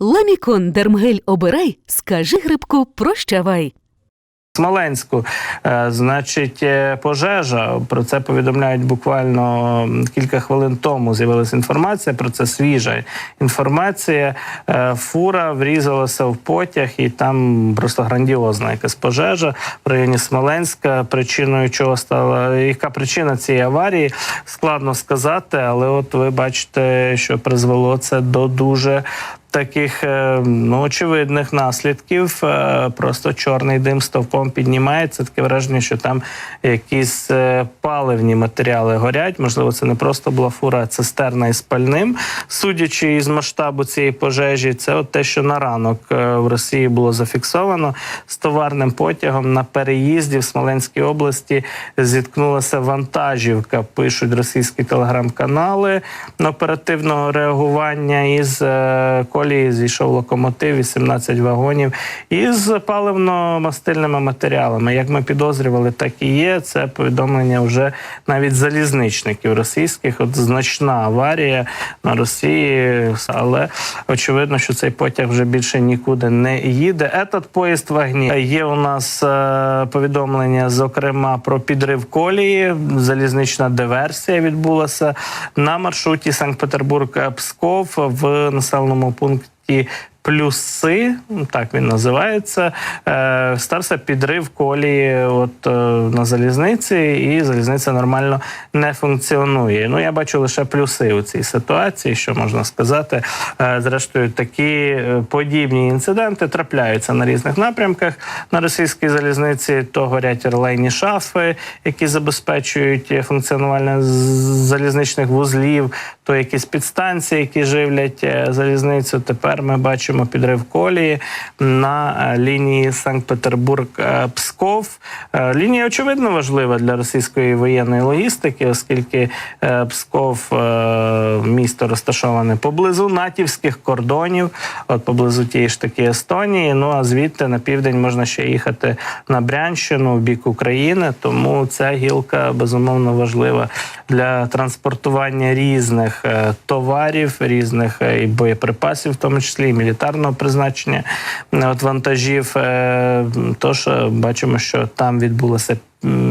Ламікон Дермгель обирай, скажи грибку прощавай. Смоленську, Е, значить, е, пожежа. Про це повідомляють буквально кілька хвилин тому. З'явилася інформація. Про це свіжа інформація. Е, Фура врізалася в потяг, і там просто грандіозна якась пожежа в районі Смоленська. Причиною чого стала яка причина цієї аварії? Складно сказати, але от ви бачите, що призвело це до дуже таких е, ну, очевидних наслідків. Е, Просто чорний дим стовпом піднімається. Таке враження, що там якісь е, паливні матеріали горять. Можливо, це не просто була фура, а цистерна із пальним. Судячи із масштабу цієї пожежі, це от те, що на ранок в Росії було зафіксовано з товарним потягом на переїзді в Смоленській області зіткнулася вантажівка. Пишуть російські телеграм-канали оперативного реагування із е, колії зійшов локомотив, 18 вагонів із паливно-мастильними матеріалами. Як ми підозрювали, так і є. Це повідомлення вже навіть залізничників російських. От значна аварія на Росії, але очевидно, що цей потяг вже більше нікуди не їде. Етат поїзд вагні. Є у нас е, повідомлення, зокрема, про підрив колії. Залізнична диверсія відбулася на маршруті Санкт-Петербург-Псков в населеному пункті. І Плюси, ну, так він називається, е, стався підрив колії от, е, на залізниці, і залізниця нормально не функціонує. Ну, я бачу лише плюси у цій ситуації, що можна сказати. Е, зрештою, такі е, подібні інциденти трапляються на різних напрямках на російській залізниці. То горять релейні шафи, які забезпечують функціонування залізничних вузлів, то якісь підстанції, які живлять залізницю. Тепер ми бачимо підрив колії на е, лінії Санкт-Петербург-Псков. Е, Лінія очевидно важлива для російської воєнної логістики, оскільки е, Псков місто розташоване поблизу натівських кордонів, от поблизу тієї ж таки Естонії. Ну а звідти на південь можна ще їхати на Брянщину в бік України. Тому ця гілка безумовно важлива для транспортування різних товарів, різних і боєприпасів, в тому числі і мілітарного призначення е, от вантажів. Е, Тож бачимо, що там відбулася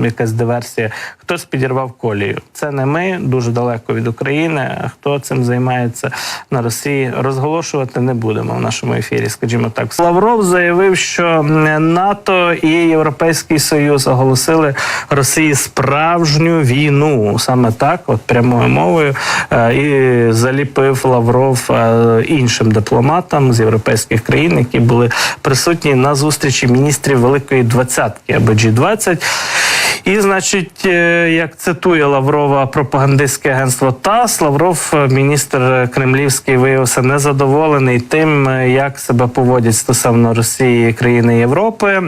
якась диверсія. Хтось підірвав колію. Це не ми дуже далеко від України. Хто цим займається на Росії? Розголошувати не будемо в нашому ефірі. Скажімо так, Лавров заявив, що НАТО і Європейський Союз оголосили Росії справжню війну. Саме так, от прямою мовою, Е, і заліпив Лавров е, іншим дипломатам з європейських країн, які були присутні на зустрічі міністрів Великої Двадцятки або G20. І, значить, е, як цитує Лаврова пропагандистське агентство ТАСС, Лавров, е, міністр кремлівський, виявився незадоволений тим, е, як себе поводять стосовно Росії країни Європи.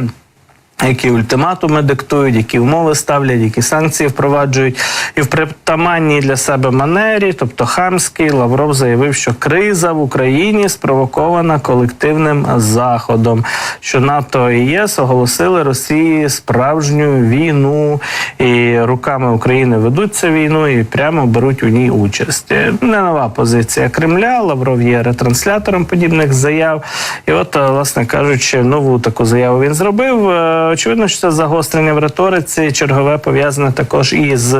Які ультиматуми диктують, які умови ставлять, які санкції впроваджують, і в притаманній для себе манері, тобто хамський, Лавров заявив, що криза в Україні спровокована колективним заходом, що НАТО і ЄС оголосили Росії справжню війну, і руками України ведуть цю війну і прямо беруть у ній участь. Е, Не нова позиція Кремля. Лавров є ретранслятором подібних заяв. І от, е, власне кажучи, нову таку заяву він зробив. Е, Очевидно, що це загострення в риториці, чергове пов'язане також із.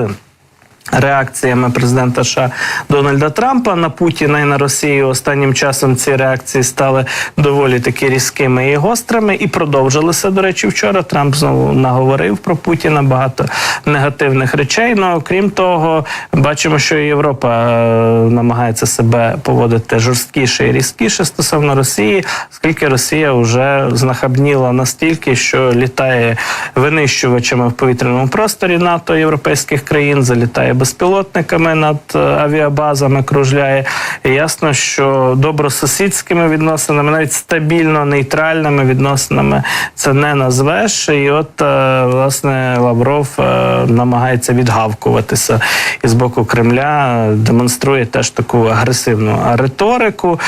Реакціями президента США Дональда Трампа на Путіна і на Росію останнім часом ці реакції стали доволі таки різкими і гострими, і продовжилися. До речі, вчора Трамп знову наговорив про Путіна багато негативних речей. Ну окрім того, бачимо, що Європа е, намагається себе поводити жорсткіше і різкіше стосовно Росії, оскільки Росія вже знахабніла настільки, що літає винищувачами в повітряному просторі НАТО європейських країн, залітає безпілотниками над е, авіабазами, кружляє. І ясно, що добросусідськими відносинами, навіть стабільно нейтральними відносинами це не назвеш. І от е, власне Лавров е, намагається відгавкуватися і з боку Кремля демонструє теж таку агресивну риторику.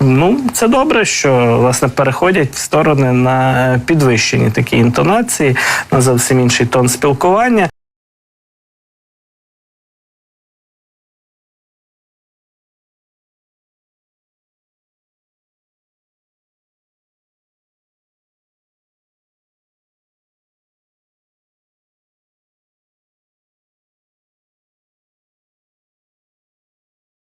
Ну, це добре, що власне переходять в сторони на підвищені такі інтонації, на зовсім інший тон спілкування.